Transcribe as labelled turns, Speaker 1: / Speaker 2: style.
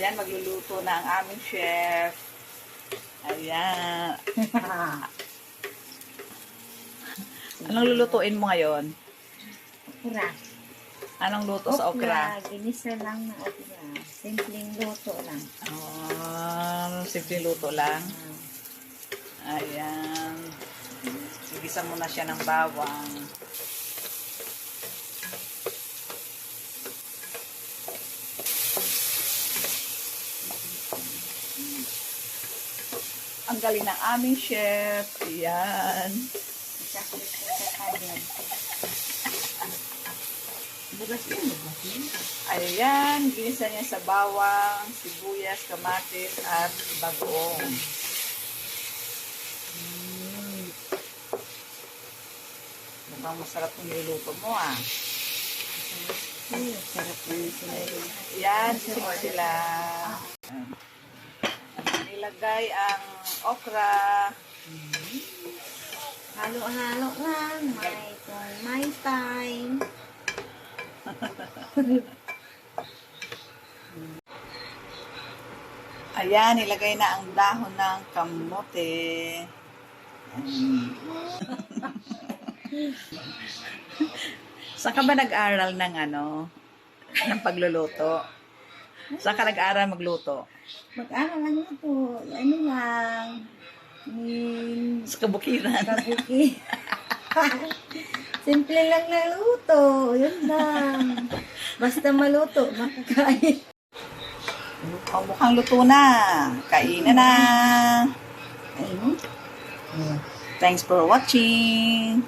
Speaker 1: Ayan, magluluto na ang aming chef. Ayan. Anong lulutuin mo ngayon?
Speaker 2: Okra.
Speaker 1: Anong luto sa okra?
Speaker 2: Ginisa lang na okra. Simpleng luto lang.
Speaker 1: Ah, simple luto lang. Ayan. Igisa mo na siya ng bawang. Ang galing ng aming chef. Ayan. Ayan. Ginisa niya sa bawang, sibuyas, kamatis, at bagoong. Mm. Mukhang masarap yung niluto mo ah.
Speaker 2: Sarap na sinayin.
Speaker 1: Yan, sila. Nilagay ang okra.
Speaker 2: Halo-halo lang. May kung may time.
Speaker 1: Ayan, nilagay na ang dahon ng kamote. Saan ka ba nag-aral ng ano, ng pagluluto? Saan ka nag-aral magluto?
Speaker 2: Mag-aral na po. Ano lang. Min,
Speaker 1: Sa kabukiran.
Speaker 2: kabuki. Simple lang na luto. Yun lang. Basta maluto, makakain.
Speaker 1: Oh, mukhang luto na. Kainan na.
Speaker 2: Ayun.
Speaker 1: Thanks for watching.